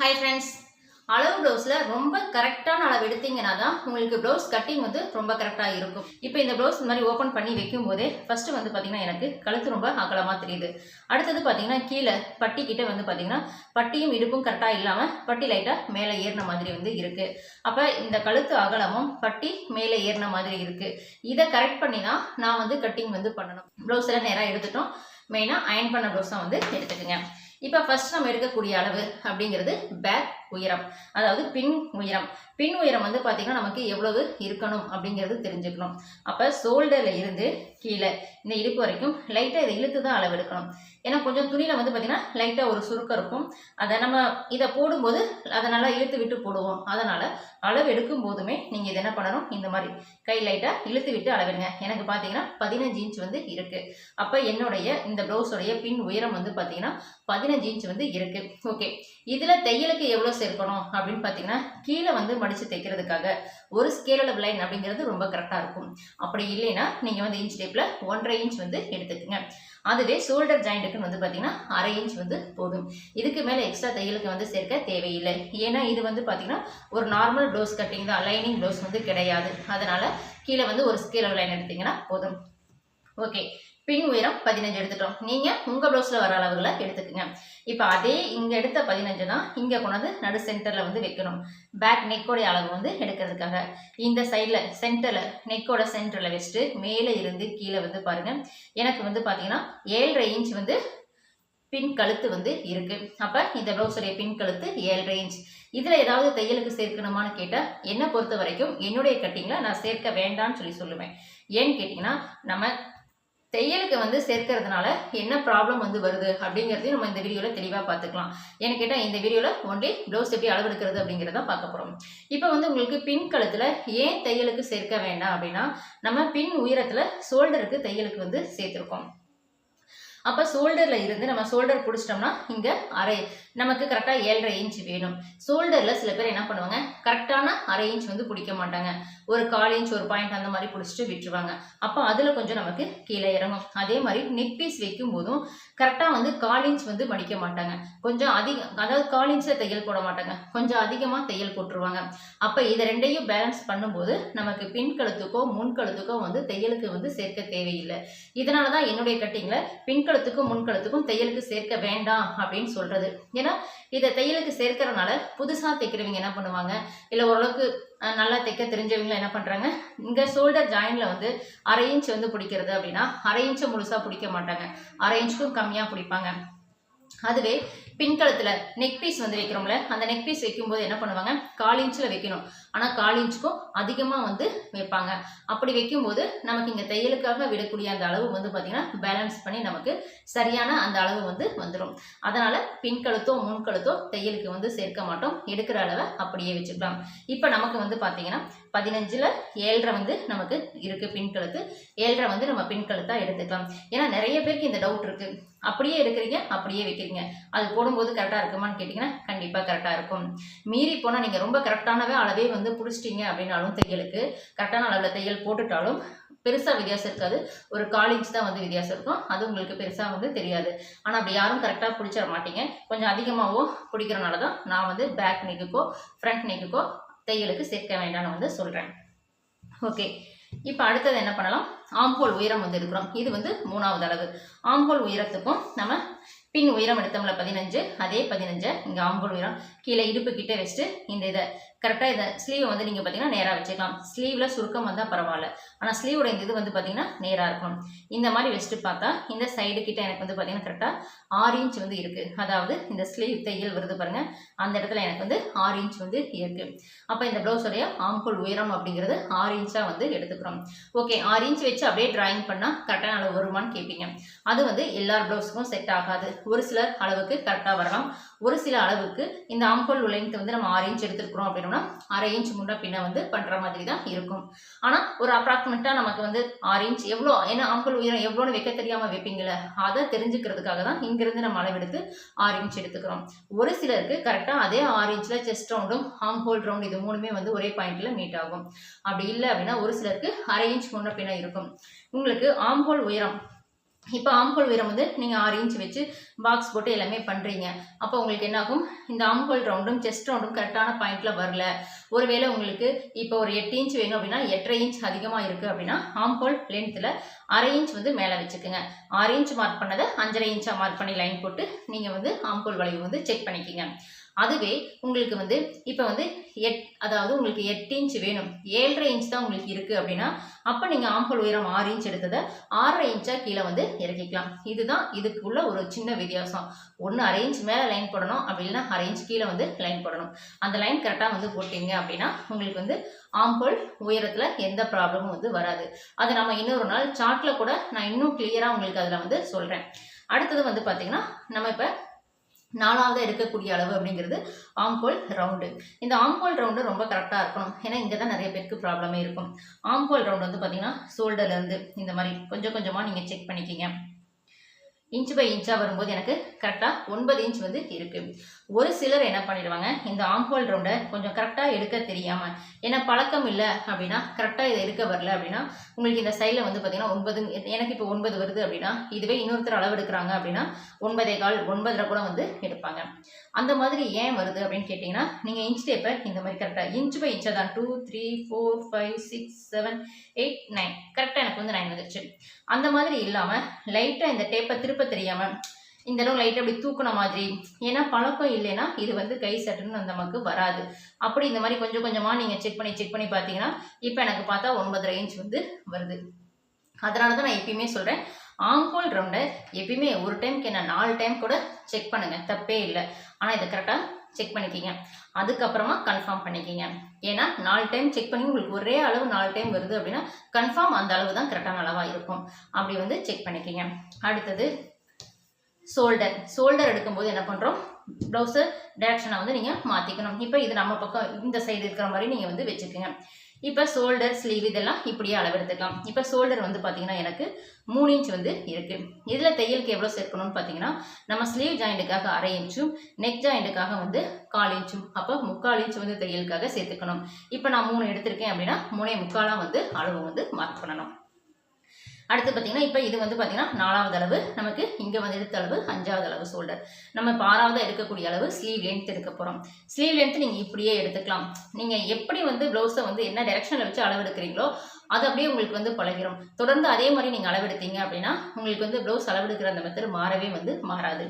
Hi friends அளவு ப்ளவுஸில் ரொம்ப கரெக்டான அளவு எடுத்தீங்கன்னா தான் உங்களுக்கு ப்ளவுஸ் கட்டிங் வந்து ரொம்ப கரெக்டாக இருக்கும். இப்போ இந்த ப்ளவுஸ் இந்த மாதிரி ஓப்பன் பண்ணி வைக்கும் போதே ஃபஸ்ட்டு வந்து பார்த்தீங்கன்னா எனக்கு கழுத்து ரொம்ப அகலமாக தெரியுது. அடுத்தது பார்த்தீங்கன்னா கீழே பட்டி வந்து பார்த்தீங்கன்னா பட்டியும் இடுப்பும் கரெக்டாக இல்லாமல் பட்டி லைட்டாக மேலே ஏறின மாதிரி வந்து இருக்குது அப்போ இந்த கழுத்து அகலமும் பட்டி மேலே ஏறின மாதிரி இருக்குது இதை கரெக்ட் பண்ணி தான் நான் வந்து கட்டிங் வந்து பண்ணணும். ப்ளவுஸ் எல்லாம் நேராக எடுத்துட்டோம். மெயினாக அயன் பண்ண ப்ளவுஸ் தான் வந்து எடுத்துக்கோங்க. இப்போ ஃபர்ஸ்ட் நம்ம எடுக்கக்கூடிய அளவு அப்படிங்கிறது பேக் உயரம். அதாவது பின் உயரம். பின் உயரம் வந்து பார்த்திங்கன்னா நமக்கு எவ்வளவு இருக்கணும் அப்படிங்கிறது தெரிஞ்சுக்கணும். அப்போ ஷோல்டரில் இருந்து கீழே இந்த இடுப்பு வரைக்கும் லைட்டாக இதை இழுத்து தான் அளவெடுக்கணும் ஏன்னா கொஞ்சம் துணியில் வந்து பார்த்திங்கன்னா லைட்டாக ஒரு சுருக்கம் இருக்கும். அதை நம்ம இதை போடும்போது அதை நல்லா இழுத்து விட்டு போடுவோம். அதனால் அளவு எடுக்கும் போதுமே நீங்கள் இதை என்ன பண்ணணும்? இந்த மாதிரி கை லைட்டாக இழுத்து விட்டு அளவிடுங்க. எனக்கு பார்த்தீங்கன்னா பதினஞ்சு இன்ச் வந்து இருக்குது அப்போ என்னுடைய இந்த ப்ளவுஸோடைய பின் உயரம் வந்து பார்த்தீங்கன்னா பதினஞ்சு இன்ச் வந்து இருக்குது ஓகே. இதில் தையலுக்கு எவ்வளோ சேர்க்கணும் அப்படின்னு பார்த்தீங்கன்னா கீழே வந்து மடித்து தைக்கிறதுக்காக ஒரு ஸ்கேலபிள் லைன் அப்படிங்கிறது ரொம்ப கரெக்டாக இருக்கும். அப்படி இல்லைன்னா நீங்கள் வந்து இன்ச் டேப்பில் ஒன்றரை இன்ச் வந்து எடுத்துக்கோங்க. அதுவே ஷோல்டர் ஜாயிண்ட்டுக்குன்னு வந்து பார்த்தீங்கன்னா அரை இன்ச் வந்து போதும். இதுக்கு மேலே எக்ஸ்ட்ரா தையலுக்கு வந்து சேர்க்க தேவையில்லை. ஏன்னா இது வந்து பார்த்தீங்கன்னா ஒரு நார்மல் ப்ளவுஸ் கட்டிங் தான். லைனிங் ப்ளவுஸ் வந்து கிடையாது. அதனால் கீழே வந்து ஒரு ஸ்கேலபிள் லைன் எடுத்தீங்கன்னா போதும். ஓகே பின் உயரம் பதினஞ்சு எடுத்துட்டோம். நீங்கள் உங்கள் ப்ளவுஸில் வர அளவுகளை எடுத்துக்கோங்க. இப்போ அதே இங்கே எடுத்த பதினஞ்சு தான் இங்கே கொண்டாந்து நடு சென்டரில் வந்து வைக்கணும். பேக் நெக்கோடைய அளவு வந்து எடுக்கிறதுக்காக. இந்த சைடில் சென்டரில் நெக்கோட சென்டரில் வச்சுட்டு மேலே இருந்து கீழே வந்து பாருங்கள் எனக்கு வந்து பார்த்தீங்கன்னா ஏழரை இன்ச் வந்து பின் கழுத்து வந்து இருக்குது அப்போ இந்த ப்ளவுஸுடைய பின் கழுத்து ஏழரை இன்ச் இதில் ஏதாவது தையலுக்கு சேர்க்கணுமான்னு கேட்டால் என்னை பொறுத்த வரைக்கும் என்னுடைய கட்டிங்கில் நான் சேர்க்க வேண்டாம்னு சொல்லி சொல்லுவேன். ஏன்னு கேட்டிங்கன்னா நம்ம தையலுக்கு வந்து சேர்க்கறதுனால என்ன ப்ராப்ளம் வந்து வருது அப்படிங்கிறதையும் நம்ம இந்த வீடியோவில் தெளிவாக பார்த்துக்கலாம். ஏன்னு கேட்டால் இந்த வீடியோவில் ஒன்லி ப்ளவுஸ் எப்படி அளவெடுக்கிறது அப்படிங்கிறத பார்க்க போகிறோம் இப்போ வந்து உங்களுக்கு பின் கழுத்தில் ஏன் தையலுக்கு சேர்க்க வேண்டாம் அப்படின்னா நம்ம பின் உயரத்தில் ஷோல்டருக்கு தையலுக்கு வந்து சேர்த்துருக்கோம். அப்போ ஷோல்டரில் இருந்து நம்ம ஷோல்டர் பிடிச்சிட்டோம்னா இங்கே அரை நமக்கு கரெக்டாக ஏழரை இன்ச் வேணும். ஷோல்டரில் சில பேர் என்ன பண்ணுவாங்க? கரெக்டான அரை இன்ச் வந்து பிடிக்க மாட்டாங்க. ஒரு கால் இன்ச் ஒரு பாயிண்ட் அந்த மாதிரி பிடிச்சிட்டு விட்டுருவாங்க. அப்போ அதில் கொஞ்சம் நமக்கு கீழே இறங்கும். அதே மாதிரி நெக் பீஸ் வைக்கும் போதும் கரெக்டாக வந்து கால் இன்ச் வந்து மடிக்க மாட்டாங்க. கொஞ்சம் அதிகம் அதாவது கால் இன்ச்சில் தையல் போட மாட்டாங்க. கொஞ்சம் அதிகமாக தையல் போட்டுருவாங்க. அப்போ இதை ரெண்டையும் பேலன்ஸ் பண்ணும்போது நமக்கு பின் கழுத்துக்கோ முன் கழுத்துக்கோ வந்து தையலுக்கு வந்து சேர்க்க தேவையில்லை. இதனால தான் என்னுடைய கட்டிங்கில் பின் கழுத்துக்கும் முன் கழுத்துக்கும் தையலுக்கு சேர்க்க வேண்டாம் அப்படின்னு சொல்கிறது ஏன்னா இதை தையலுக்கு சேர்க்கறனால புதுசாக தைக்கிறவங்க என்ன பண்ணுவாங்க? இல்லை ஓரளவுக்கு நல்லா தைக்க தெரிஞ்சவங்க என்ன பண்ணுறாங்க இங்கே ஷோல்டர் ஜாயினில் வந்து அரை இன்ச் வந்து பிடிக்கிறது அப்படின்னா அரை இன்ச்சை முழுசாக பிடிக்க மாட்டாங்க. அரை இன்ச்சுக்கும் கம்மியாக பிடிப்பாங்க. அதுவே பின்கழுத்தில் நெக் பீஸ் வந்து வைக்கிறோம்ல அந்த நெக் பீஸ் வைக்கும்போது என்ன பண்ணுவாங்க? கால் இன்ச்சில் வைக்கணும். ஆனால் கால் இன்ச்சுக்கும் அதிகமாக வந்து வைப்பாங்க. அப்படி வைக்கும்போது நமக்கு இங்கே தையலுக்காக விடக்கூடிய அந்த அளவு வந்து பார்த்திங்கன்னா பேலன்ஸ் பண்ணி நமக்கு சரியான அந்த அளவு வந்து வந்துடும் அதனால் பின்கழுத்தோ முன்கழுத்தோ தையலுக்கு வந்து சேர்க்க மாட்டோம். எடுக்கிற அளவை அப்படியே வச்சுக்கலாம். இப்போ நமக்கு வந்து பார்த்திங்கன்னா பதினஞ்சில் ஏழரை வந்து நமக்கு இருக்குது பின்கழுத்து. ஏழரை வந்து நம்ம பின்கழுத்தாக எடுத்துக்கலாம். ஏன்னா நிறைய பேருக்கு இந்த டவுட் இருக்குது அப்படியே எடுக்கிறீங்க அப்படியே வைக்கிறீங்க. அது போடும்போது கரெக்டாக இருக்குமான்னு கேட்டிங்கன்னா கண்டிப்பாக கரெக்டாக இருக்கும். மீறி போனால் நீங்கள் ரொம்ப கரெக்டானவே அளவே வந்து பிடிச்சிட்டிங்க அப்படின்னாலும் தையலுக்கு கரெக்டான அளவில் தையல் போட்டுட்டாலும் பெருசாக வித்தியாசம் இருக்காது. ஒரு கால் தான் வந்து வித்தியாசம் இருக்கும். அது உங்களுக்கு பெருசாக வந்து தெரியாது. ஆனால் அப்படி யாரும் கரெக்டாக பிடிச்சிட மாட்டீங்க. கொஞ்சம் அதிகமாகவோ பிடிக்கிறனால தான் நான் வந்து பேக் நெக்குக்கோ ஃப்ரண்ட் நெக்குக்கோ தையலுக்கு சேர்க்க வேண்டாம்னு வந்து சொல்கிறேன் ஓகே இப்போ அடுத்தது என்ன பண்ணலாம்? ஆம்போல் உயரம் வந்து எடுக்கிறோம். இது வந்து மூணாவது அளவு. ஆம்போல் உயரத்துக்கும் நம்ம பின் உயரம் எடுத்தோம்ல பதினஞ்சு. அதே பதினஞ்சை இங்கே ஆம்போல் உயரம் கீழே இடுப்பு கிட்டே வச்சுட்டு இந்த இதை கரெக்டாக இதை ஸ்லீவை வந்து நீங்கள் பார்த்தீங்கன்னா நேராக வச்சுக்கலாம். ஸ்லீவில் சுருக்கம் வந்தால் பரவாயில்ல. ஆனால் ஸ்லீவோட இந்த இது வந்து பார்த்தீங்கன்னா நேராக இருக்கும். இந்த மாதிரி வச்சுட்டு பார்த்தா இந்த சைடு கிட்ட எனக்கு வந்து பார்த்தீங்கன்னா கரெக்டாக ஆறு இன்ச் வந்து இருக்குது அதாவது இந்த ஸ்லீவ் தையல் வருது பாருங்க. அந்த இடத்துல எனக்கு வந்து ஆறு இன்ச் வந்து இருக்குது அப்போ இந்த ப்ளவுஸோடைய ஆம்ஹோல் உயரம் அப்படிங்கிறது ஆறு இன்ச்சாக வந்து எடுத்துக்கிறோம். ஓகே ஆறு இன்ச் வச்சு அப்படியே டிராயிங் பண்ணால் கரெக்டான அளவு வருமானு கேட்பீங்க அது வந்து எல்லா ப்ளவுஸுக்கும் செட் ஆகாது. ஒரு சிலர் அளவுக்கு கரெக்டாக வரலாம். ஒரு சில அளவுக்கு இந்த ஆம்கோல் லென்த் வந்து நம்ம ஆறு இன்ச் எடுத்துருக்குறோம் அப்படின்னா அரை இன்ச் முன்ன பின்ன வந்து பண்ணுற மாதிரி தான் இருக்கும். ஆனால் ஒரு அப்ராக்சிமேட்டாக நமக்கு வந்து ஆறு இன்ச் எவ்வளோ ஏன்னா ஆம்கோல் உயரம் எவ்வளோன்னு வைக்க தெரியாமல் வைப்பீங்களே அதை தெரிஞ்சுக்கிறதுக்காக தான் இங்கிருந்து நம்ம அளவெடுத்து ஆறு இன்ச் எடுத்துக்கிறோம். ஒரு சிலருக்கு கரெக்டாக அதே ஆறு இன்ச்சில் செஸ்ட் ரவுண்டும் ஆம் ஹோல் ரவுண்ட் இது மூணுமே வந்து ஒரே பாயிண்ட்டில் மீட் ஆகும். அப்படி இல்லை அப்படின்னா ஒரு சிலருக்கு அரை இன்ச் முன்ன பின்ன இருக்கும். உங்களுக்கு ஆம் ஹோல் உயரம் இப்போ ஆம்கோல் உயரம் வந்து நீங்கள் ஆறு இன்ச் வச்சு பாக்ஸ் போட்டு எல்லாமே பண்ணுறீங்க அப்போ உங்களுக்கு என்னாகும்? இந்த ஆம்கோல் ரவுண்டும் செஸ்ட் ரவுண்டும் கரெக்டான பாயிண்டில் வரல. ஒருவேளை உங்களுக்கு இப்போ ஒரு எட்டு இன்ச் வேணும் அப்படின்னா எட்டரை இன்ச் அதிகமாக இருக்குது அப்படின்னா ஆம்கோல் லென்த்தில் அரை இன்ச் வந்து மேலே வச்சுக்கோங்க. ஆறு இன்ச் மார்க் பண்ணதை அஞ்சரை இன்ச்சாக மார்க் பண்ணி லைன் போட்டு நீங்கள் வந்து ஆம்கோல் வளைவு வந்து செக் பண்ணிக்கோங்க. அதுவே உங்களுக்கு வந்து இப்போ வந்து எட் அதாவது உங்களுக்கு எட்டு இன்ச் வேணும். ஏழரை இன்ச் தான் உங்களுக்கு இருக்குது அப்படின்னா அப்போ நீங்கள் ஆம்பல் உயரம் ஆறு இன்ச் எடுத்ததை ஆறரை இன்ச்சாக கீழே வந்து இறக்கிக்கலாம். இதுதான் இதுக்குள்ள ஒரு சின்ன வித்தியாசம். ஒன்று அரை இன்ச் மேலே லைன் போடணும். அப்படி இல்லைன்னா அரை இன்ச் கீழே வந்து லைன் போடணும். அந்த லைன் கரெக்டாக வந்து போட்டிங்க அப்படின்னா உங்களுக்கு வந்து ஆம்பல் உயரத்தில் எந்த ப்ராப்ளமும் வந்து வராது. அது நம்ம இன்னொரு நாள் சார்ட்டில் கூட நான் இன்னும் கிளியராக உங்களுக்கு அதில் வந்து சொல்கிறேன் அடுத்தது வந்து பார்த்தீங்கன்னா நம்ம இப்போ நாலாவது எடுக்கக்கூடிய அளவு அப்படிங்கிறது ஆம்கோல் ரவுண்டு இந்த ஆம்கோல் ரவுண்டு ரொம்ப கரெக்டாக இருக்கணும். ஏன்னா இங்கே தான் நிறைய பேருக்கு ப்ராப்ளமே இருக்கும். ஆம்கோல் ரவுண்டு வந்து பார்த்திங்கன்னா ஷோல்டர்லேருந்து இந்த மாதிரி கொஞ்சம் கொஞ்சமாக நீங்கள் செக் பண்ணிக்கிங்க. இன்ச் பை இன்ச்சாக வரும்போது எனக்கு கரெக்டாக ஒன்பது இன்ச் வந்து இருக்குது ஒரு சிலர் என்ன பண்ணிடுவாங்க இந்த ஆம்ஹோல் ரவுண்டை கொஞ்சம் கரெக்டாக எடுக்க தெரியாமல் ஏன்னா பழக்கம் இல்லை அப்படின்னா கரெக்டாக இதை எடுக்க வரல அப்படின்னா உங்களுக்கு இந்த சைடில் வந்து பார்த்தீங்கன்னா ஒன்பது எனக்கு இப்போ ஒன்பது வருது அப்படின்னா இதுவே இன்னொருத்தர் அளவு எடுக்கிறாங்க அப்படின்னா ஒன்பதே கால் ஒன்பதரை கூட வந்து எடுப்பாங்க. அந்த மாதிரி ஏன் வருது அப்படின்னு கேட்டிங்கன்னா நீங்கள் இன்ச் டேப்பை இந்த மாதிரி கரெக்டாக இன்ச் பை இன்ச்சாக தான் two three four five six seven eight nine கரெக்டாக எனக்கு வந்து நைன் வந்துச்சு அந்த மாதிரி இல்லாமல் லைட்டாக இந்த டேப்பை திருப்பி தெரியாமல் இந்த அளவு லைட்டாக அப்படி தூக்குன மாதிரி. ஏன்னா பழக்கம் இல்லைன்னா இது வந்து கை சட்டுன்னு நமக்கு வராது. அப்படி இந்த மாதிரி கொஞ்சம் கொஞ்சமாக நீங்கள் செக் பண்ணி செக் பண்ணி பார்த்தீங்கன்னா இப்போ எனக்கு பார்த்தா ஒன்பது ரேஞ்ச் வந்து வருது. அதனால தான் நான் எப்பயுமே சொல்கிறேன் ஆங்கோல் ரவுண்டை எப்பயுமே ஒரு டைம்க்கு என்ன நாலு டைம் கூட செக் பண்ணுங்கள் தப்பே இல்லை. ஆனால் இதை கரெக்டாக செக் பண்ணிக்கிங்க. அதுக்கப்புறமா கன்ஃபார்ம் பண்ணிக்கிங்க. ஏன்னா நாலு டைம் செக் பண்ணி உங்களுக்கு ஒரே அளவு நாலு டைம் வருது அப்படின்னா கன்ஃபார்ம் அந்த அளவு தான் கரெக்டான அளவாக இருக்கும். அப்படி வந்து செக் பண்ணிக்கிங்க. அடுத்தது ஷோல்டர் ஷோல்டர் எடுக்கும்போது என்ன பண்ணுறோம் ப்ளவுஸு டேரக்ஷனை வந்து நீங்கள் மாற்றிக்கணும் இப்போ இது நம்ம பக்கம் இந்த சைடு இருக்கிற மாதிரி நீங்கள் வந்து வச்சுக்கோங்க. இப்போ ஷோல்டர் ஸ்லீவ் இதெல்லாம் இப்படியே அளவெடுத்துக்கலாம். இப்போ ஷோல்டர் வந்து பார்த்தீங்கன்னா எனக்கு மூணு இன்ச் வந்து இருக்குது இதில் தையலுக்கு எவ்வளோ சேர்க்கணும்னு பார்த்தீங்கன்னா நம்ம ஸ்லீவ் ஜாயிண்ட்டுக்காக அரை இன்ச்சும் நெக் ஜாயிண்ட்டுக்காக வந்து கால் இன்ச்சும் அப்போ முக்கால் இன்ச் வந்து தையலுக்காக சேர்த்துக்கணும். இப்போ நான் மூணு எடுத்திருக்கேன் அப்படின்னா மூணே முக்காலாக வந்து அளவு வந்து மார்க் பண்ணணும். அடுத்து பார்த்தீங்கன்னா இப்போ இது வந்து பார்த்தீங்கன்னா நாலாவது அளவு. நமக்கு இங்கே வந்து எடுத்த அளவு அஞ்சாவது அளவு ஷோல்டர் நம்ம இப்போ ஆறாவது எடுக்கக்கூடிய அளவு ஸ்லீவ் லென்த் எடுக்க போகிறோம் ஸ்லீவ் லென்த் நீங்கள் இப்படியே எடுத்துக்கலாம். நீங்கள் எப்படி வந்து ப்ளவுஸை வந்து என்ன டெரெக்ஷனில் வச்சு அளவு எடுக்கிறீங்களோ அது அப்படியே உங்களுக்கு வந்து பழகிரும். தொடர்ந்து அதே மாதிரி நீங்கள் அளவெடுத்தீங்க அப்படின்னா உங்களுக்கு வந்து ப்ளவுஸ் அளவெடுக்கிற அந்த மெத்தட் மாறவே வந்து மாறாது.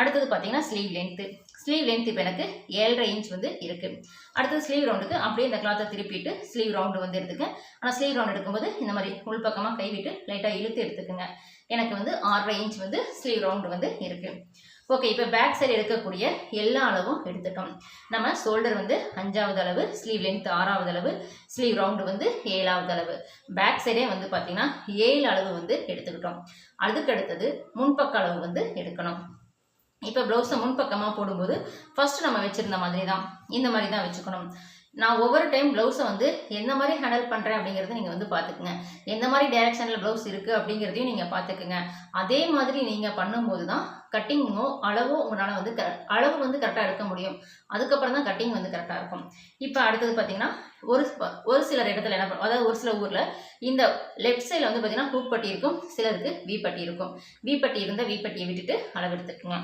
அடுத்தது பார்த்தீங்கன்னா ஸ்லீவ் லென்த்து ஸ்லீவ் லென்த் இப்போ எனக்கு ஏழரை இன்ச் வந்து இருக்குது அடுத்தது ஸ்லீவ் ரவுண்டுக்கு அப்படியே இந்த கிளாத்தை திருப்பிட்டு ஸ்லீவ் ரவுண்டு வந்து எடுத்துக்கேன் ஆனால் ஸ்லீவ் ரவுண்ட் எடுக்கும்போது இந்த மாதிரி உள்பக்கமாக கைவிட்டு லைட்டாக இழுத்து எடுத்துக்கோங்க. எனக்கு வந்து ஆறரை இன்ச் வந்து ஸ்லீவ் ரவுண்டு வந்து இருக்குது ஓகே இப்போ பேக் சைடு எடுக்கக்கூடிய எல்லா அளவும் எடுத்துட்டோம். நம்ம ஷோல்டர் வந்து அஞ்சாவது அளவு ஸ்லீவ் லென்த் ஆறாவது அளவு ஸ்லீவ் ரவுண்டு வந்து ஏழாவது அளவு. பேக் சைடே வந்து பார்த்திங்கன்னா ஏழு அளவு வந்து எடுத்துக்கிட்டோம். அதுக்கு அடுத்தது முன்பக்க அளவு வந்து எடுக்கணும். இப்போ ப்ளவுஸை முன்பக்கமாக போடும்போது ஃபஸ்ட்டு நம்ம வச்சுருந்த மாதிரி தான் இந்த மாதிரி தான் வச்சுக்கணும். நான் ஒவ்வொரு டைம் ப்ளவுஸை வந்து எந்த மாதிரி ஹேண்டில் பண்ணுறேன் அப்படிங்கிறத நீங்கள் வந்து பார்த்துக்குங்க எந்த மாதிரி டேரெக்ஷனில் ப்ளவுஸ் இருக்குது அப்படிங்கிறதையும் நீங்கள் பார்த்துக்குங்க அதே மாதிரி நீங்கள் பண்ணும்போது தான் கட்டிங்கோ அளவோ உங்களால் வந்து க அளவு வந்து கரெக்டாக எடுக்க முடியும். அதுக்கப்புறம் தான் கட்டிங் வந்து கரெக்டாக இருக்கும். இப்போ அடுத்தது பார்த்தீங்கன்னா ஒரு ஒரு சிலர் இடத்துல என்ன பண்ணும் அதாவது ஒரு சில ஊரில் இந்த லெஃப்ட் சைடில் வந்து பார்த்தீங்கன்னா ஹூப் பட்டி இருக்கும் சிலருக்கு வீப்பட்டி பட்டி இருக்கும். வி பட்டி இருந்தால் வீப்பட்டியை பட்டியை விட்டுட்டு அளவு எடுத்துக்கோங்க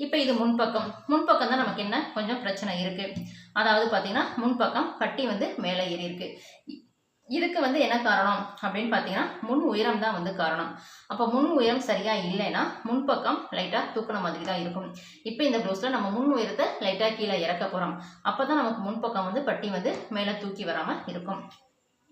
இப்போ இது முன்பக்கம். முன்பக்கம் தான் நமக்கு என்ன? கொஞ்சம் பிரச்சனை இருக்குது அதாவது பார்த்தீங்கன்னா முன்பக்கம் பட்டி வந்து மேலே ஏறி இருக்கு. இதுக்கு வந்து என்ன காரணம்? அப்படின்னு பார்த்தீங்கன்னா முன் உயரம் தான் வந்து காரணம். அப்போ முன் உயரம் சரியாக இல்லைன்னா முன்பக்கம் லைட்டாக தூக்கின மாதிரி தான் இருக்கும். இப்போ இந்த ப்ளவுஸில் நம்ம முன் உயரத்தை லைட்டாக கீழே இறக்க போகிறோம் அப்போ தான் நமக்கு முன்பக்கம் வந்து பட்டி வந்து மேலே தூக்கி வராமல் இருக்கும்.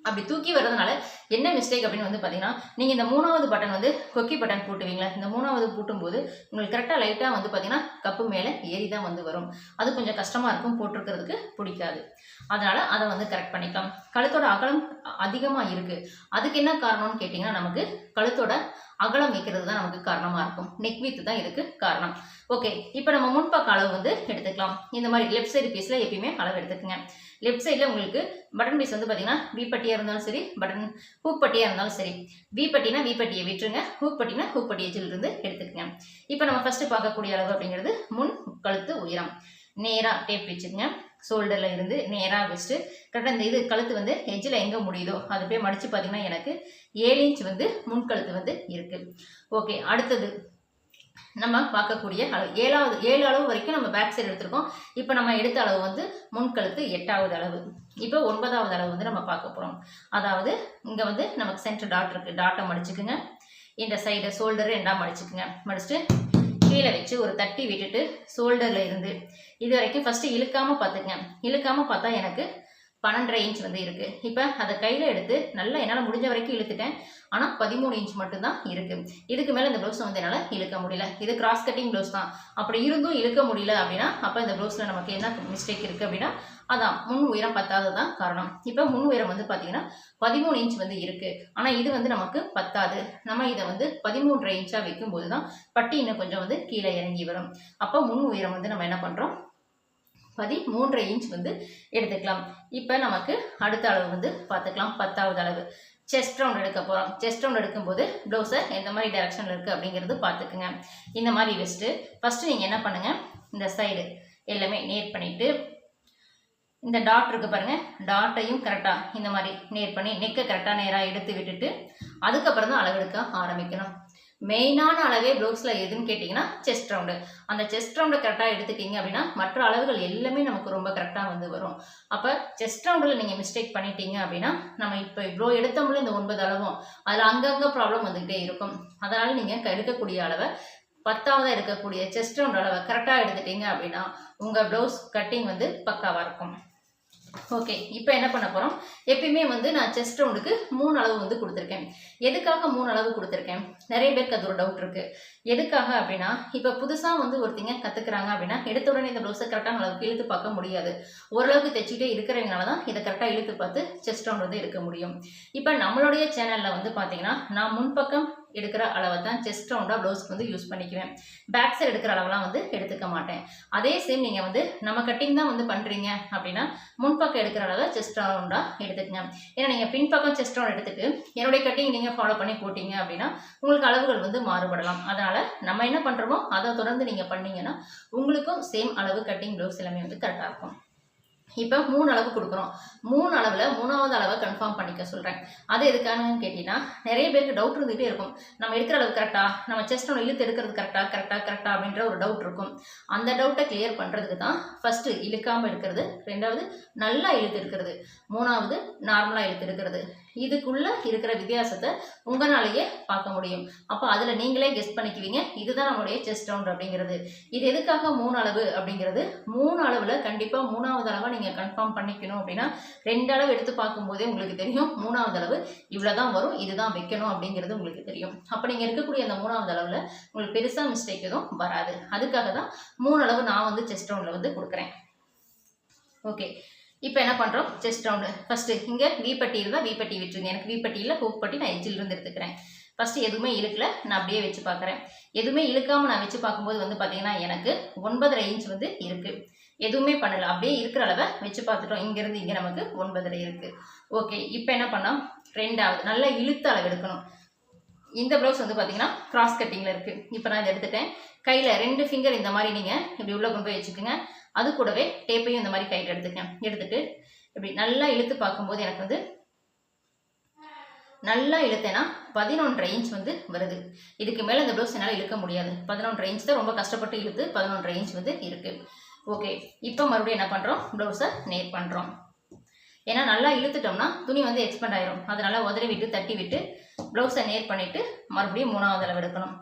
அப்படி தூக்கி வர்றதுனால என்ன மிஸ்டேக் அப்படின்னு வந்து பார்த்தீங்கன்னா நீங்கள் இந்த மூணாவது பட்டன் வந்து கொக்கி பட்டன் போட்டுவீங்களா இந்த மூணாவது பூட்டும்போது உங்களுக்கு கரெக்டாக லைட்டாக வந்து பார்த்தீங்கன்னா கப்பு மேலே ஏறி தான் வந்து வரும். அது கொஞ்சம் கஷ்டமாக இருக்கும் போட்டிருக்கிறதுக்கு பிடிக்காது. அதனால் அதை வந்து கரெக்ட் பண்ணிக்கலாம். கழுத்தோட அகலம் அதிகமாக இருக்குது அதுக்கு என்ன காரணம்னு கேட்டிங்கன்னா நமக்கு கழுத்தோட அகலம் வைக்கிறது தான் நமக்கு காரணமாக இருக்கும். நெக் வீத்து தான் இதுக்கு காரணம். ஓகே இப்போ நம்ம முன்பக்க அளவு வந்து எடுத்துக்கலாம். இந்த மாதிரி லெஃப்ட் சைடு பீஸில் எப்பயுமே அளவு எடுத்துக்கோங்க. லெஃப்ட் சைடில் உங்களுக்கு பட்டன் பீஸ் வந்து பார்த்தீங்கன்னா வி பட்டியாக இருந்தாலும் சரி பட்டன் ஹூக் பட்டியாக இருந்தாலும் சரி வி பட்டினா வி பட்டியை விட்டுருங்க. ஹூக் பட்டினா ஹூக் பட்டி எஜிலிருந்து இப்போ நம்ம ஃபஸ்ட்டு பார்க்கக்கூடிய அளவு அப்படிங்கிறது முன் கழுத்து உயரம். நேராக டேப் வச்சுக்கோங்க. ஷோல்டரில் இருந்து நேராக வச்சுட்டு கரெக்டாக இந்த இது கழுத்து வந்து எஜ்ஜில் எங்கே முடியுதோ அது போய் மடித்து பார்த்தீங்கன்னா எனக்கு ஏழு இன்ச் வந்து முன்கழுத்து வந்து இருக்குது ஓகே அடுத்தது நம்ம பார்க்கக்கூடிய அளவு ஏழாவது ஏழு அளவு வரைக்கும் நம்ம பேக் சைடு எடுத்திருக்கோம். இப்போ நம்ம எடுத்த அளவு வந்து முன்கழுத்து எட்டாவது அளவு. இப்போ ஒன்பதாவது அளவு வந்து நம்ம பார்க்க போகிறோம் அதாவது இங்கே வந்து நமக்கு சென்டர் டாட் இருக்குது டாட்டை மடிச்சுக்குங்க. இந்த சைடு ஷோல்டர் ரெண்டாக மடிச்சுக்குங்க. மடிச்சுட்டு கீழே வச்சு ஒரு தட்டி விட்டுட்டு ஷோல்டரில் இருந்து இது வரைக்கும் ஃபஸ்ட்டு இழுக்காமல் பார்த்துங்க இழுக்காமல் பார்த்தா எனக்கு பன்னெண்டரை இன்ச் வந்து இருக்குது இப்போ அதை கையில் எடுத்து நல்லா என்னால் முடிஞ்ச வரைக்கும் இழுத்துட்டேன். ஆனால் பதிமூணு இன்ச் மட்டும்தான் இருக்குது இதுக்கு மேலே இந்த ப்ளவுஸை வந்து என்னால் இழுக்க முடியல. இது கிராஸ் கட்டிங் ப்ளவுஸ் தான். அப்படி இருந்தும் இழுக்க முடியல அப்படின்னா அப்போ இந்த ப்ளவுஸில் நமக்கு என்ன மிஸ்டேக் இருக்குது அப்படின்னா அதான் முன் உயரம் பத்தாதது தான் காரணம். இப்போ முன் உயரம் வந்து பார்த்தீங்கன்னா பதிமூணு இன்ச் வந்து இருக்குது ஆனால் இது வந்து நமக்கு பத்தாது. நம்ம இதை வந்து பதிமூன்றரை இன்ச்சாக வைக்கும்போது தான் பட்டி இன்னும் கொஞ்சம் வந்து கீழே இறங்கி வரும். அப்போ முன் உயரம் வந்து நம்ம என்ன பண்ணுறோம் பதிமூன்றரை இன்ச் வந்து எடுத்துக்கலாம். இப்போ நமக்கு அடுத்த அளவு வந்து பார்த்துக்கலாம். பத்தாவது அளவு. செஸ்ட் ரவுண்ட் எடுக்க போகிறோம் செஸ்ட் ரவுண்ட் எடுக்கும்போது ப்ளவுஸை எந்த மாதிரி டைரக்ஷனில் இருக்குது அப்படிங்கிறது பார்த்துக்குங்க. இந்த மாதிரி வச்சுட்டு ஃபஸ்ட்டு நீங்கள் என்ன பண்ணுங்கள் இந்த சைடு எல்லாமே நேர் பண்ணிவிட்டு இந்த டாட் இருக்குது பாருங்கள் டாட்டையும் கரெக்டாக இந்த மாதிரி நேர் பண்ணி நெக்கை கரெக்டாக நேராக எடுத்து விட்டுட்டு அதுக்கப்புறம் தான் அளவெடுக்க ஆரம்பிக்கணும். மெயினான அளவே ப்ளவுஸில் எதுன்னு கேட்டிங்கன்னா செஸ்ட் ரவுண்டு. அந்த செஸ்ட் ரவுண்டை கரெக்டாக எடுத்துட்டீங்க அப்படின்னா மற்ற அளவுகள் எல்லாமே நமக்கு ரொம்ப கரெக்டாக வந்து வரும். அப்போ செஸ்ட் ரவுண்டில் நீங்கள் மிஸ்டேக் பண்ணிட்டீங்க அப்படின்னா நம்ம இப்போ இவ்வளோ எடுத்தோம்ல இந்த ஒன்பது அளவும் அதில் அங்கங்கே ப்ராப்ளம் வந்துக்கிட்டே இருக்கும். அதனால் நீங்கள் எடுக்கக்கூடிய அளவை பத்தாவதாக எடுக்கக்கூடிய செஸ்ட் ரவுண்ட் அளவை கரெக்டாக எடுத்துட்டீங்க அப்படின்னா உங்கள் ப்ளவுஸ் கட்டிங் வந்து பக்காவாக இருக்கும். ஓகே இப்போ என்ன பண்ண போகிறோம் எப்பயுமே வந்து நான் செஸ்ட் ரவுண்டுக்கு மூணு அளவு வந்து கொடுத்துருக்கேன். எதுக்காக மூணு அளவு கொடுத்துருக்கேன்? நிறைய பேருக்கு அது ஒரு டவுட் இருக்குது எதுக்காக அப்படின்னா இப்போ புதுசாக வந்து ஒருத்தங்க கற்றுக்குறாங்க அப்படின்னா எடுத்த உடனே இந்த ப்ளவுஸை கரெக்டான அளவுக்கு இழுத்து பார்க்க முடியாது. ஓரளவுக்கு தைச்சிட்டே இருக்கிறவங்களால தான் இதை கரெக்டாக இழுத்து பார்த்து செஸ்ட் ரவுண்ட் வந்து இருக்க முடியும். இப்போ நம்மளுடைய சேனலில் வந்து பார்த்தீங்கன்னா நான் முன்பக்கம் எடுக்கிற அளவை தான் செஸ்ட் ரவுண்டாக ப்ளவுஸ்க்கு வந்து யூஸ் பண்ணிக்குவேன். பேக் சைடு எடுக்கிற அளவெல்லாம் வந்து எடுத்துக்க மாட்டேன். அதே சேம் நீங்கள் வந்து நம்ம கட்டிங் தான் வந்து பண்ணுறீங்க அப்படின்னா முன்பக்கம் எடுக்கிற அளவை செஸ்ட் ரவுண்டாக எடுத்துக்கங்க. ஏன்னா நீங்கள் பின்பக்கம் செஸ்ட் ரவுண்ட் எடுத்துட்டு என்னுடைய கட்டிங் நீங்கள் ஃபாலோ பண்ணி போட்டிங்க அப்படின்னா உங்களுக்கு அளவுகள் வந்து மாறுபடலாம். அதனால் நம்ம என்ன பண்ணுறோமோ அதை தொடர்ந்து நீங்கள் பண்ணீங்கன்னா உங்களுக்கும் சேம் அளவு கட்டிங் ப்ளவுஸ் எல்லாமே வந்து கரெக்டாக இருக்கும். இப்போ மூணு அளவு கொடுக்குறோம். மூணு அளவில் மூணாவது அளவை கன்ஃபார்ம் பண்ணிக்க சொல்கிறேன் அது எதுக்கானு கேட்டிங்கன்னா நிறைய பேருக்கு டவுட் இருந்துகிட்டே இருக்கும். நம்ம எடுக்கிற அளவு கரெக்டாக நம்ம செஸ்ட் ஒன்று இழுத்து எடுக்கிறது கரெக்டாக கரெக்டாக கரெக்டாக அப்படின்ற ஒரு டவுட் இருக்கும். அந்த டவுட்டை கிளியர் பண்ணுறதுக்கு தான் ஃபஸ்ட்டு இழுக்காமல் எடுக்கிறது. ரெண்டாவது நல்லா இழுத்து எடுக்கிறது. மூணாவது நார்மலாக இழுத்து எடுக்கிறது. இதுக்குள்ளே இருக்கிற வித்தியாசத்தை உங்களாலேயே பார்க்க முடியும். அப்போ அதில் நீங்களே கெஸ்ட் பண்ணிக்குவீங்க. இதுதான் நம்மளுடைய செஸ்ட் ரவுண்ட் அப்படிங்கிறது. இது எதுக்காக மூணு அளவு அப்படிங்கிறது? மூணு அளவில் கண்டிப்பாக மூணாவது அளவை நீங்கள் கன்ஃபார்ம் பண்ணிக்கணும் அப்படின்னா ரெண்டு அளவு எடுத்து பார்க்கும்போதே உங்களுக்கு தெரியும் மூணாவது அளவு இவ்வளோ தான் வரும் இதுதான் வைக்கணும் அப்படிங்கிறது உங்களுக்கு தெரியும். அப்போ நீங்கள் இருக்கக்கூடிய அந்த மூணாவது அளவில் உங்களுக்கு பெருசாக மிஸ்டேக் எதுவும் வராது. அதுக்காக தான் மூணு அளவு நான் வந்து செஸ்ட் ரவுண்டில் வந்து கொடுக்குறேன். ஓகே இப்போ என்ன பண்ணுறோம் செஸ்ட் ரவுண்டு ஃபஸ்ட்டு இங்கே வீப்பட்டி இருந்தால் வீப்பட்டி விட்டுருங்க. எனக்கு வீப்பட்டியில் ஹூக் பட்டி நான் எஜ்ஜில் இருந்து எடுத்துக்கிறேன். ஃபஸ்ட்டு எதுவுமே இழுக்கல. நான் அப்படியே வச்சு பார்க்குறேன். எதுவுமே இழுக்காமல் நான் வச்சு பார்க்கும்போது வந்து பார்த்தீங்கன்னா எனக்கு ஒன்பதரை இன்ச் வந்து இருக்குது எதுவுமே பண்ணல. அப்படியே இருக்கிற அளவை வச்சு பார்த்துட்டோம். இங்கேருந்து இங்கே நமக்கு ஒன்பதரை இருக்குது ஓகே இப்போ என்ன பண்ணோம்? ரெண்டாவது. நல்லா இழுத்த அளவு எடுக்கணும். இந்த ப்ளவுஸ் வந்து பார்த்தீங்கன்னா கிராஸ் கட்டிங்கில் இருக்குது இப்போ நான் இதை எடுத்துட்டேன். கையில் ரெண்டு ஃபிங்கர் இந்த மாதிரி நீங்கள் இப்படி உள்ளே கொண்டு போய் வச்சுக்கோங்க. அது கூடவே டேப்பையும் இந்த மாதிரி கையில் எடுத்துக்கேன் எடுத்துட்டு இப்படி நல்லா இழுத்து பார்க்கும்போது எனக்கு வந்து நல்லா இழுத்தேன்னா பதினொன்றரை இன்ச் வந்து வருது. இதுக்கு மேலே இந்த ப்ளவுஸ் என்னால் இழுக்க முடியாது. பதினொன்றரை இன்ச் தான் ரொம்ப கஷ்டப்பட்டு இழுத்து பதினொன்றரை இன்ச் வந்து இருக்குது ஓகே இப்போ மறுபடியும் என்ன பண்ணுறோம் ப்ளவுஸை நேர் பண்ணுறோம் ஏன்னா நல்லா இழுத்துட்டோம்னா துணி வந்து எக்ஸ்பெண்ட் ஆயிரும். அதனால உதறி விட்டு தட்டி விட்டு ப்ளவுஸை நேர் பண்ணிவிட்டு மறுபடியும் மூணாவது அளவு எடுக்கணும்.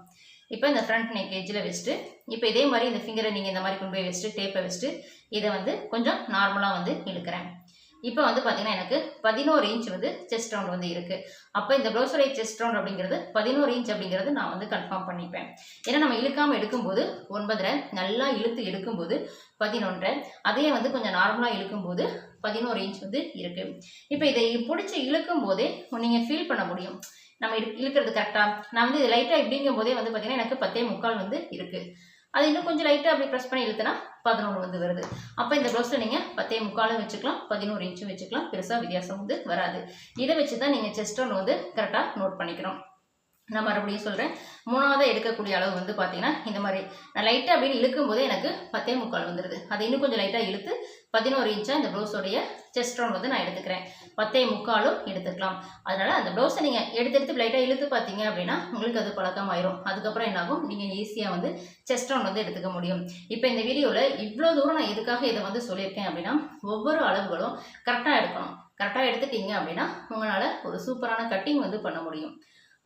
இப்போ இந்த ஃப்ரண்ட் நெக் எஜ்ஜில் வச்சுட்டு இப்போ இதே மாதிரி இந்த ஃபிங்கரை நீங்கள் இந்த மாதிரி கொண்டு போய் வச்சுட்டு டேப்பை வச்சுட்டு இதை வந்து கொஞ்சம் நார்மலாக வந்து இழுக்கிறேன். இப்போ வந்து பார்த்தீங்கன்னா எனக்கு பதினோரு இன்ச் வந்து செஸ்ட் ரவுண்ட் வந்து இருக்குது அப்போ இந்த ப்ளவுஸோடைய செஸ்ட் ரவுண்ட் அப்படிங்கிறது பதினோரு இன்ச் அப்படிங்கிறது நான் வந்து கன்ஃபார்ம் பண்ணிப்பேன். ஏன்னா நம்ம இழுக்காமல் எடுக்கும்போது ஒன்பதரை நல்லா இழுத்து எடுக்கும்போது பதினொன்றரை அதையே வந்து கொஞ்சம் நார்மலாக இழுக்கும்போது பதினோரு இன்ச் வந்து இருக்குது இப்போ இதை பிடிச்சி இழுக்கும் போதே நீங்கள் ஃபீல் பண்ண முடியும். நம்ம இழு இழுக்கிறது கரெக்டாக நான் வந்து இது லைட்டாக இப்படிங்கும் போதே வந்து பார்த்தீங்கன்னா எனக்கு பத்தே முக்கால் வந்து இருக்குது அது இன்னும் கொஞ்சம் லைட்டாக அப்படி ப்ரெஸ் பண்ணி இழுத்தனா பதினொன்று வந்து வருது. அப்போ இந்த ப்ளவுஸில் நீங்கள் பத்தே முக்காலும் வச்சுக்கலாம் பதினோரு இன்ச்சும் வச்சுக்கலாம். பெருசாக வித்தியாசம் வந்து வராது. இதை வச்சு தான் நீங்கள் செஸ்ட் ஒன்று வந்து கரெக்டாக நோட் பண்ணிக்கணும். நான் மறுபடியும் சொல்கிறேன் மூணாவதாக எடுக்கக்கூடிய அளவு வந்து பார்த்தீங்கன்னா இந்த மாதிரி. நான் லைட்டாக அப்படின்னு இழுக்கும் போதே எனக்கு பத்தே முக்கால் வந்துடுது அதை இன்னும் கொஞ்சம் லைட்டாக இழுத்து பதினோரு இன்ச்சாக இந்த ப்ளவுஸோடைய செஸ்ட் ரவுண்ட் வந்து நான் எடுத்துக்கிறேன். பத்தே முக்காலும் எடுத்துக்கலாம். அதனால் அந்த ப்ளவுஸை நீங்கள் எடுத்து எடுத்து லைட்டாக இழுத்து பார்த்தீங்க அப்படின்னா உங்களுக்கு அது பழக்கமாயிரும். அதுக்கப்புறம் என்னாகும்? நீங்கள் ஈஸியாக வந்து செஸ்ட் ரவுண்ட் வந்து எடுத்துக்க முடியும். இப்போ இந்த வீடியோவில் இவ்வளோ தூரம் நான் எதுக்காக இதை வந்து சொல்லியிருக்கேன் அப்படின்னா ஒவ்வொரு அளவுகளும் கரெக்டாக எடுக்கணும். கரெக்டாக எடுத்துட்டீங்க அப்படின்னா உங்களால் ஒரு சூப்பரான கட்டிங் வந்து பண்ண முடியும்.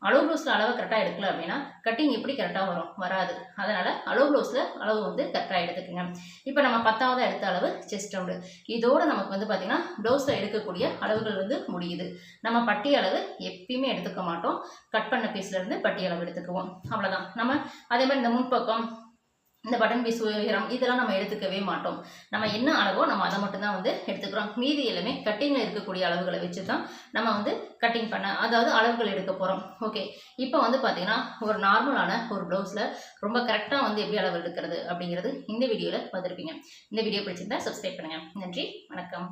அலோ ப்ளவுஸில் அளவை கரெக்டாக எடுக்கல அப்படின்னா கட்டிங் எப்படி கரெக்டாக வரும்? வராது. அதனால் அலோ ப்ளவுஸில் அளவு வந்து கரெக்டாக எடுத்துக்கோங்க. இப்போ நம்ம பத்தாவது எடுத்த அளவு செஸ்ட் ரவுண்டு இதோடு நமக்கு வந்து பார்த்திங்கன்னா ப்ளவுஸில் எடுக்கக்கூடிய அளவுகள் வந்து முடியுது. நம்ம பட்டி அளவு எப்பயுமே எடுத்துக்க மாட்டோம். கட் பண்ண பீஸ்லேருந்து பட்டி அளவு எடுத்துக்குவோம். அவ்வளோதான் நம்ம அதே மாதிரி இந்த முன்பக்கம் இந்த பட்டன் பீஸ் உயரம் இதெல்லாம் நம்ம எடுத்துக்கவே மாட்டோம். நம்ம என்ன அளவோ நம்ம அதை மட்டும்தான் வந்து எடுத்துக்கிறோம். மீதி எல்லாமே கட்டிங்கில் இருக்கக்கூடிய அளவுகளை வச்சு தான் நம்ம வந்து கட்டிங் பண்ண அதாவது அளவுகள் எடுக்க போகிறோம் ஓகே இப்போ வந்து பார்த்தீங்கன்னா ஒரு நார்மலான ஒரு ப்ளவுஸில் ரொம்ப கரெக்டாக வந்து எப்படி அளவு எடுக்கிறது அப்படிங்கிறது இந்த வீடியோவில் பார்த்துருப்பீங்க. இந்த வீடியோ பிடிச்சிருந்தா சப்ஸ்கிரைப் பண்ணுங்கள் நன்றி. வணக்கம்.